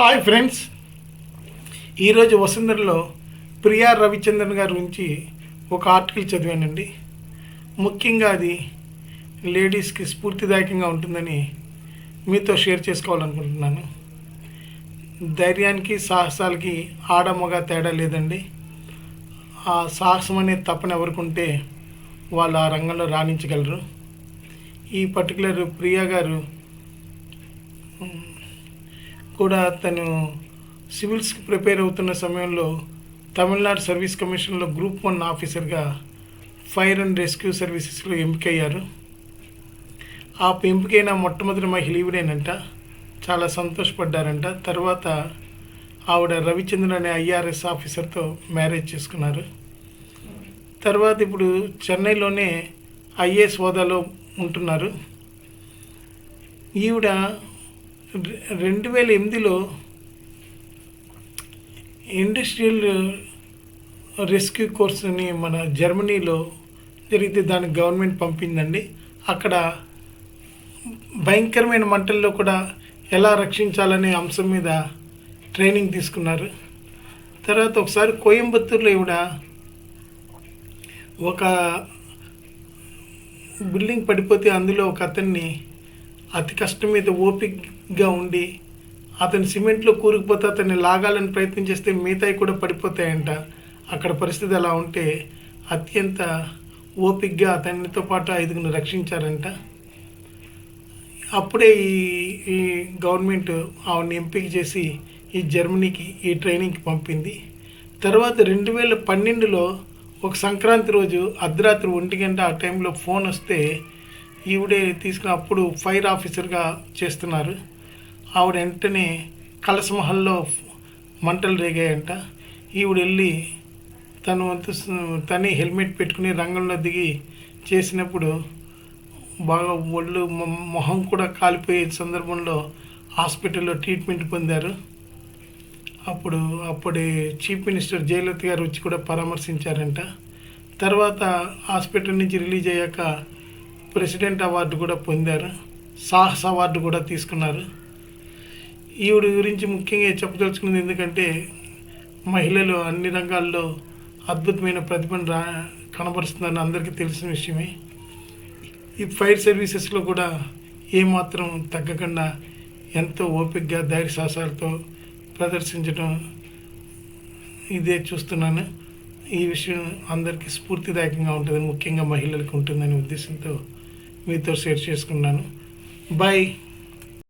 Hi friends. ఈరోజు వసుంధరలో ప్రియా రవిచంద్రన్ గారి గురించి ఒక ఆర్టికల్ చదివానండి. ముఖ్యంగా అది లేడీస్కి స్ఫూర్తిదాయకంగా ఉంటుందని మీతో షేర్ చేసుకోవాలనుకుంటున్నాను. ధైర్యానికి సాహసాలకి ఆడమగ తేడా లేదండి. ఆ సాహసం అనే తపన ఎవరుకుంటే వాళ్ళు ఆ రంగంలో రాణించగలరు. ఈ పర్టికులర్ ప్రియా గారు కూడా తను సివిల్స్కి ప్రిపేర్ అవుతున్న సమయంలో తమిళనాడు సర్వీస్ కమిషన్లో గ్రూప్ వన్ ఆఫీసర్గా ఫైర్ అండ్ రెస్క్యూ సర్వీసెస్లో ఎంపికయ్యారు. ఆ ఎంపికైన మొట్టమొదటి మహిళ ఈవిడేనంట. చాలా సంతోషపడ్డారంట. తర్వాత ఆవిడ రవిచంద్రన్ అనే ఐఆర్ఎస్ ఆఫీసర్తో మ్యారేజ్ చేసుకున్నారు. తర్వాత ఇప్పుడు చెన్నైలోనే ఐఏఎస్ హోదాలో ఉంటున్నారు. ఈవిడ రెండు వేల ఎనిమిదిలో ఇండస్ట్రియల్ రెస్క్యూ కోర్సుని మన జర్మనీలో జరిగితే దానికి గవర్నమెంట్ పంపిందండి. అక్కడ భయంకరమైన మంటల్లో కూడా ఎలా రక్షించాలనే అంశం మీద ట్రైనింగ్ తీసుకున్నారు. తర్వాత ఒకసారి కోయంబత్తూరులో కూడా ఒక బిల్డింగ్ పడిపోతే అందులో ఒక అతన్ని అతి కష్టం మీద ఓపికగా ఉండి అతను సిమెంట్లో కూరుకుపోతే అతన్ని లాగాలని ప్రయత్నం చేస్తే మిగతాయి కూడా పడిపోతాయంట. అక్కడ పరిస్థితి అలా ఉంటే అత్యంత ఓపికగా అతనితో పాటు ఐదుగురు రక్షించారంట. అప్పుడే ఈ ఈ గవర్నమెంట్ ఆవిడని ఎంపిక చేసి ఈ జర్మనీకి ఈ ట్రైనింగ్కి పంపింది. తర్వాత రెండు వేల పన్నెండులో ఒక సంక్రాంతి రోజు అర్ధరాత్రి ఒంటి గంట ఆ టైంలో ఫోన్ వస్తే ఈవిడే తీసుకుని అప్పుడు ఫైర్ ఆఫీసర్గా చేస్తున్నారు. ఆవిడ వెంటనే కలసమహల్లో మంటలు రేగాయంట. ఈవిడ వెళ్ళి తను వంతు తనే హెల్మెట్ పెట్టుకుని రంగంలో దిగి చేసినప్పుడు బాగా ఒళ్ళు మొ- మొహం కూడా కాలిపోయే సందర్భంలో హాస్పిటల్లో ట్రీట్మెంట్ పొందారు. అప్పుడు అప్పటి చీఫ్ మినిస్టర్ జయలలిత గారు వచ్చి కూడా పరామర్శించారంట. తర్వాత హాస్పిటల్ నుంచి రిలీజ్ అయ్యాక ప్రెసిడెంట్ అవార్డు కూడా పొందారు సాహస్ అవార్డు కూడా తీసుకున్నారు. ఈవిడ గురించి ముఖ్యంగా చెప్పదలుచుకున్నది ఎందుకంటే మహిళలు అన్ని రంగాల్లో అద్భుతమైన ప్రతిభను రా కనబరుస్తుందని అందరికీ తెలిసిన విషయమే. ఈ ఫైర్ సర్వీసెస్లో కూడా ఏమాత్రం తగ్గకుండా ఎంతో ఓపికగా ధైర్య సాహసాలతో ప్రదర్శించడం ఇదే చూస్తున్నాను. ఈ విషయం అందరికీ స్ఫూర్తిదాయకంగా ఉంటుంది ముఖ్యంగా మహిళలకు ఉంటుందనే ఉద్దేశంతో మీతో షేర్ చేసుకున్నాను. బాయ్.